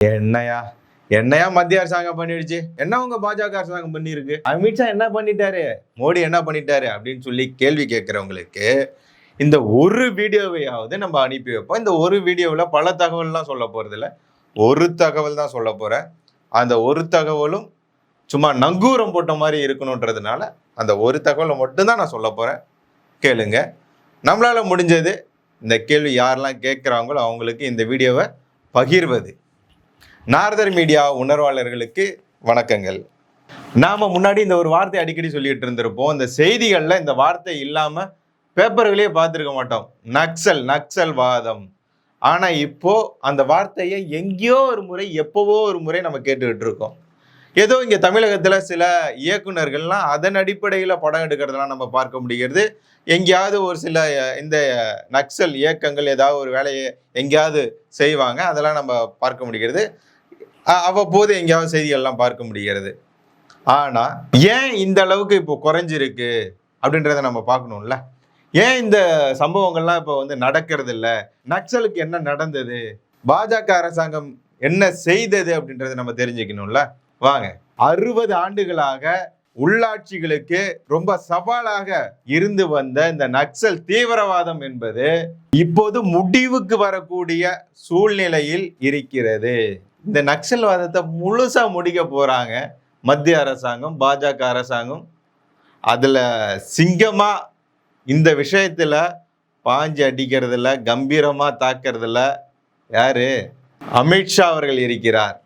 என்னையா? என்னையா மத்திய அரசாங்கம் பண்ணிடுச்சு? என்ன உங்க பாஜக அரசாங்கம் பண்ணியிருக்கு? அமித்ஷா என்ன பண்ணிட்டாரு? மோடி என்ன பண்ணிட்டாரு? அப்படின்னு சொல்லி கேள்வி கேட்கிறவங்களுக்கு இந்த ஒரு வீடியோவையாவது நம்ம அனுப்பி வைப்போம். இந்த ஒரு வீடியோவில் பல தகவல்லாம் சொல்ல போகிறதில்ல ஒரு தகவல் தான் சொல்ல போகிறேன் அந்த ஒரு தகவலும் சும்மா நங்கூரம் போட்ட மாதிரி இருக்கணுன்றதுனால அந்த ஒரு தகவலை மட்டும்தான் நான் சொல்ல போகிறேன் கேளுங்க. நம்மளால முடிஞ்சது இந்த கேள்வி யாரெல்லாம் கேட்குறாங்களோ அவங்களுக்கு இந்த வீடியோவை பகிர்வது. நாரதர் மீடியா உணர்வாளர்களுக்கு வணக்கங்கள். நாம் முன்னாடி இந்த ஒரு வார்த்தை அடிக்கடி சொல்லிட்டு இருந்திருப்போம். இந்த செய்திகளில் இந்த வார்த்தை இல்லாமல் பேப்பர்களே பார்த்துருக்க மாட்டோம். நக்சல் நக்சல் வாதம். ஆனால் இப்போ அந்த வார்த்தையை எங்கேயோ ஒரு முறை எப்போவோ ஒரு முறை நம்ம கேட்டுக்கிட்டு இருக்கோம். ஏதோ இங்கே தமிழகத்தில் சில இயக்குனர்கள்லாம் அதன் அடிப்படையில் படம் எடுக்கிறதெல்லாம் நம்ம பார்க்க முடிகிறது. எங்கேயாவது ஒரு சில இந்த நக்சல் இயக்கங்கள் ஏதாவது ஒரு வேலையை எங்கேயாவது செய்வாங்க. அதெல்லாம் நம்ம பார்க்க முடிகிறது. அவ்வப்போது எங்கேயாவது செய்திகள்லாம் பார்க்க முடிகிறது. ஆனால் ஏன் இந்த அளவுக்கு இப்போ குறைஞ்சிருக்கு அப்படின்றத நம்ம பார்க்கணும்ல. ஏன் இந்த சம்பவங்கள்லாம் இப்போ வந்து நடக்கிறது இல்லை நக்சலுக்கு என்ன நடந்தது? பாஜக அரசாங்கம் என்ன செய்தது அப்படின்றத நம்ம தெரிஞ்சுக்கணும்ல. வாங்க. அறுபது ஆண்டுகளாக உள்ளாட்சிகளுக்கு ரொம்ப சவாலாக இருந்து வந்த இந்த நக்சல் தீவிரவாதம் என்பது இப்போது முடிவுக்கு வரக்கூடிய சூழ்நிலையில் இருக்கிறது. இந்த நக்சல்வாதத்தை முழுசாக முடிக்க போகிறாங்க மத்திய அரசாங்கம் பாஜக அரசாங்கம். அதில் சிங்கமாக இந்த விஷயத்தில் பாஞ்சு அடிக்கிறதுல கம்பீரமாக தாக்குறதுல யார்? அமித்ஷா அவர்கள் இருக்கிறார்.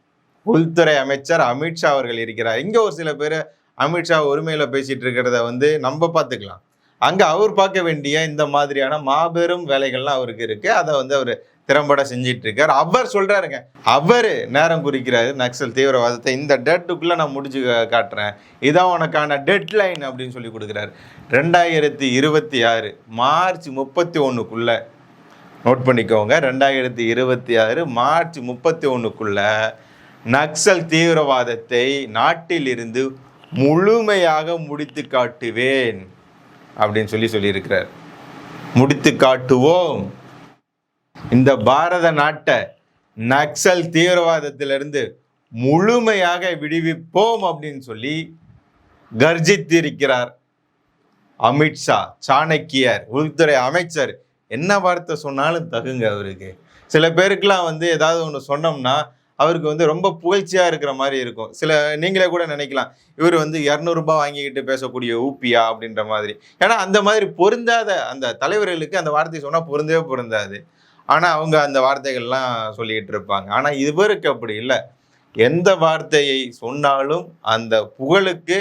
உள்துறை அமைச்சர் அமித்ஷா அவர்கள் இருக்கிறார். இங்கே ஒரு சில பேர் அமித்ஷா உரிமையில் பேசிட்டு இருக்கிறத வந்து நம்ம பார்த்துக்கலாம். அங்கே அவர் பார்க்க வேண்டிய இந்த மாதிரியான மாபெரும் வேலைகள்லாம் அவருக்கு இருக்குது அதை வந்து அவர் திறம்பட செஞ்சிட்டு இருக்கார் அவர் சொல்றாருங்க அவர் நேரம் குறிக்கிறாரு நக்சல் தீவிரவாதத்தை. இந்த டேட்டுக்குள்ள நான் முடிச்சு காட்டுறேன். இதான் உனக்கான டெட்லைன் அப்படின்னு சொல்லி கொடுக்குறாரு. ரெண்டாயிரத்தி இருபத்தி ஆறு மார்ச் முப்பத்தி ஒன்றுக்குள்ள நோட் பண்ணிக்கோங்க ரெண்டாயிரத்தி இருபத்தி ஆறு மார்ச் முப்பத்தி ஒன்றுக்குள்ள நக்சல் தீவிரவாதத்தை நாட்டிலிருந்து முழுமையாக முடித்து காட்டுவேன் அப்படின்னு சொல்லி சொல்லியிருக்கிறார். முடித்து காட்டுவோம். இந்த பாரத நாட்டை நக்சல் தீவிரவாதத்திலிருந்து முழுமையாக விடுவிப்போம் அப்படின்னு சொல்லி கர்ஜித்திருக்கிறார். அமித்ஷா சாணக்கியர் உள்துறை அமைச்சர். என்ன வார்த்தை சொன்னாலும் தகுங்க அவருக்கு. சில பேருக்கெலாம் வந்து ஏதாவது ஒன்று சொன்னோம்னா அவருக்கு வந்து ரொம்ப புகழ்ச்சியாக இருக்கிற மாதிரி இருக்கும். சில நீங்களே கூட நினைக்கலாம் இவர் வந்து இரநூறுபா வாங்கிக்கிட்டு பேசக்கூடிய ஊப்பியா அப்படின்ற மாதிரி. ஏன்னா அந்த மாதிரி பொருந்தாத அந்த தலைவர்களுக்கு அந்த வார்த்தை சொன்னால் பொருந்தவே பொருந்தாது. ஆனால் அவங்க அந்த வார்த்தைகள்லாம் சொல்லிக்கிட்டு இருப்பாங்க ஆனால் இவருக்கு அப்படி இல்லை. எந்த வார்த்தையை சொன்னாலும் அந்த புகழுக்கு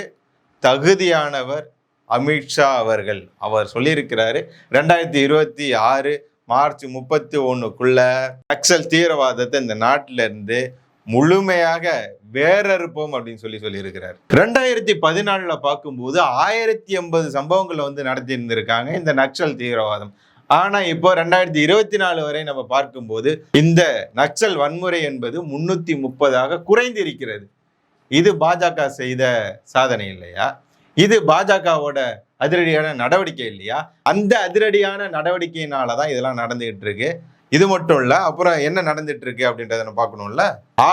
தகுதியானவர் அமித்ஷா அவர்கள். அவர் சொல்லியிருக்கிறாரு ரெண்டாயிரத்தி இருபத்தி ஆறு மார்ச் முப்பத்தி ஒன்றுக்குள்ளே நக்சல் தீவிரவாதத்தை இந்த நாட்டில இருந்து முழுமையாக வேறறுப்போம் அப்படின்னு சொல்லி சொல்லியிருக்கிறார். ரெண்டாயிரத்தி பதினாலில் பார்க்கும்போது ஆயிரத்தி எண்பது சம்பவங்களை வந்து நடத்தி இருந்திருக்காங்க இந்த நக்சல் தீவிரவாதம். ஆனா இப்போ ரெண்டாயிரத்தி இருபத்தி நாலு வரை நம்ம பார்க்கும்போது இந்த நக்சல் வன்முறை என்பது முன்னூத்தி முப்பதாக குறைந்திருக்கிறது. இது பாஜக செய்த சாதனை இல்லையா? இது பாஜகவோட அதிரடியான நடவடிக்கை இல்லையா? அந்த அதிரடியான நடவடிக்கையினால தான் இதெல்லாம் நடந்துகிட்டு இருக்கு. இது மட்டும் இல்ல அப்புறம் என்ன நடந்துட்டு இருக்கு அப்படின்றத நம்ம பார்க்கணும்ல?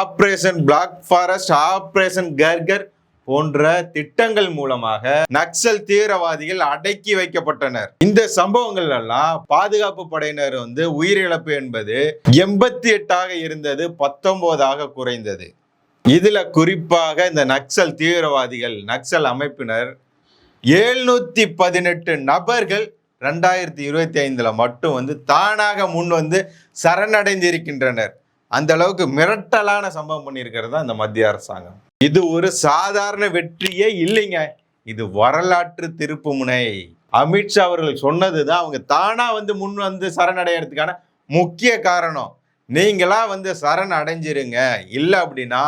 Operation black forest operation Kagar போன்ற திட்டங்கள் மூலமாக நக்சல் தீவிரவாதிகள் அடக்கி வைக்கப்பட்டனர். இந்த சம்பவங்கள் எல்லாம் பாதுகாப்பு படையினர் வந்து உயிரிழப்பு என்பது எண்பத்தி எட்டாக இருந்தது பத்தொன்பதாக குறைந்தது. இதுல குறிப்பாக இந்த நக்சல் தீவிரவாதிகள் நக்சல் அமைப்பினர் எழுநூத்தி பதினெட்டு நபர்கள் ரெண்டாயிரத்தி இருபத்தி ஐந்துல மட்டும் வந்து தானாக முன் வந்து சரணடைந்திருக்கின்றனர். அந்த அளவுக்கு மிரட்டலான சம்பவம் பண்ணியிருக்கிறது தான் இந்த மத்திய அரசாங்கம். இது ஒரு சாதாரண வெற்றியே இல்லைங்க. இது வரலாற்று திருப்புமுனை. அமித்ஷா அவர்கள் சொன்னது தான் அவங்க தானா வந்து முன் வந்து சரணடைகிறதுக்கான முக்கிய காரணம். நீங்களா வந்து சரண் அடைஞ்சிருங்க. இல்லை அப்படின்னா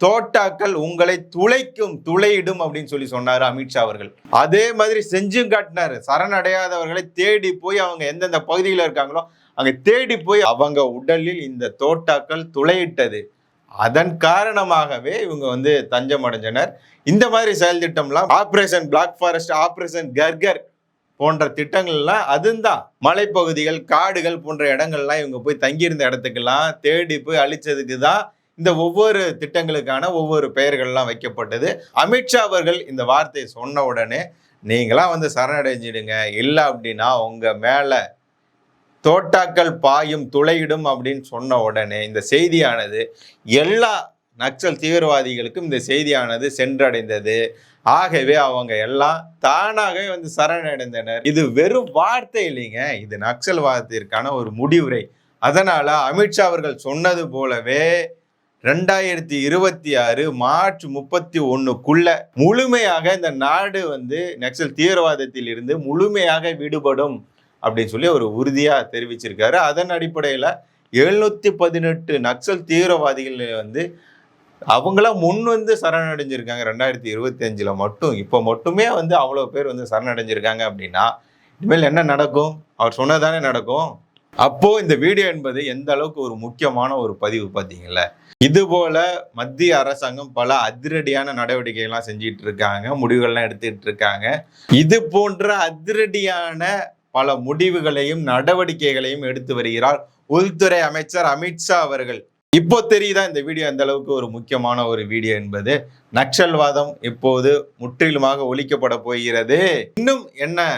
தோட்டாக்கள் உங்களை துளைக்கும் துளையிடும் அப்படின்னு சொல்லி சொன்னாரு அமித்ஷா அவர்கள். அதே மாதிரி செஞ்சும் காட்டினாரு. சரணடையாதவர்களை தேடி போய் அவங்க எந்தெந்த பகுதியில் இருக்காங்களோ அங்கே தேடி போய் அவங்க உடலில் இந்த தோட்டாக்கள் துளையிட்டது. அதன் காரணமாகவே இவங்க வந்து தஞ்சம் அடைஞ்சனர். இந்த மாதிரி செயல் திட்டம்லாம் operation black forest operation Kagar போன்ற திட்டங்கள்லாம் அதுதான் மலைப்பகுதிகள் காடுகள் போன்ற இடங்கள்லாம் இவங்க போய் தங்கியிருந்த இடத்துக்கெல்லாம் தேடி போய் அழிச்சதுக்கு தான் இந்த ஒவ்வொரு திட்டங்களுக்கான ஒவ்வொரு பெயர்கள்லாம் வைக்கப்பட்டது. அமித்ஷா அவர்கள் இந்த வார்த்தையை சொன்ன உடனே நீங்களாம் வந்து சரணடைஞ்சிடுங்க. இல்லை அப்படின்னா உங்கள் மேலே தோட்டாக்கள் பாயும் துளையிடும் அப்படின்னு சொன்ன உடனே இந்த செய்தியானது எல்லா நக்சல் தீவிரவாதிகளுக்கும் இந்த செய்தியானது சென்றடைந்தது. ஆகவே அவங்க எல்லாம் தானாகவே வந்து சரணடைந்தனர். இது வெறும் வார்த்தை இல்லைங்க. இது நக்சல்வாதத்திற்கான ஒரு முடிவுரை. அதனால அமித்ஷா அவர்கள் சொன்னது போலவே ரெண்டாயிரத்தி இருபத்தி ஆறு மார்ச் முப்பத்தி ஒன்றுக்குள்ள முழுமையாக இந்த நாடு வந்து நக்சல் தீவிரவாதத்தில் இருந்து முழுமையாக விடுபடும். அப்படின்னு சொல்லி ஒரு உறுதியாக தெரிவிச்சிருக்காரு. அதன் அடிப்படையில் எழுநூற்றி பதினெட்டு நக்சல் தீவிரவாதிகள் வந்து அவங்களாம் முன் வந்து சரணடைஞ்சிருக்காங்க. ரெண்டாயிரத்தி இருபத்தி மட்டும். இப்போ மட்டுமே வந்து அவ்வளோ பேர் வந்து சரணடைஞ்சிருக்காங்க அப்படின்னா இனிமேல் என்ன நடக்கும்? அவர் சொன்னதானே நடக்கும்? அப்போது இந்த வீடியோ என்பது எந்த அளவுக்கு ஒரு முக்கியமான ஒரு பதிவு பார்த்தீங்கல்ல? இதுபோல் மத்திய அரசாங்கம் பல அதிரடியான நடவடிக்கைகள்லாம் செஞ்சிட்டு இருக்காங்க. முடிவுகள்லாம் எடுத்துக்கிட்டு இருக்காங்க. இது போன்ற அதிரடியான பல முடிவுகளையும் நடவடிக்கைகளையும் எடுத்து வருகிறார் உள்துறை அமைச்சர் அமித்ஷா அவர்கள். இப்போ தெரியுதா இந்த வீடியோ எந்த அளவுக்கு ஒரு முக்கியமான ஒரு வீடியோ என்பது? நக்சல்வாதம் இப்போது முற்றிலுமாக ஒழிக்கப்பட போகிறது. இன்னும் என்ன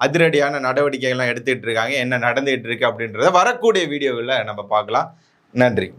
அதிரடியான நடவடிக்கைகள்லாம் எடுத்துட்டு இருக்காங்க என்ன நடந்துகிட்டு இருக்கு அப்படின்றத வரக்கூடிய வீடியோவில் நம்ம பார்க்கலாம். நன்றி.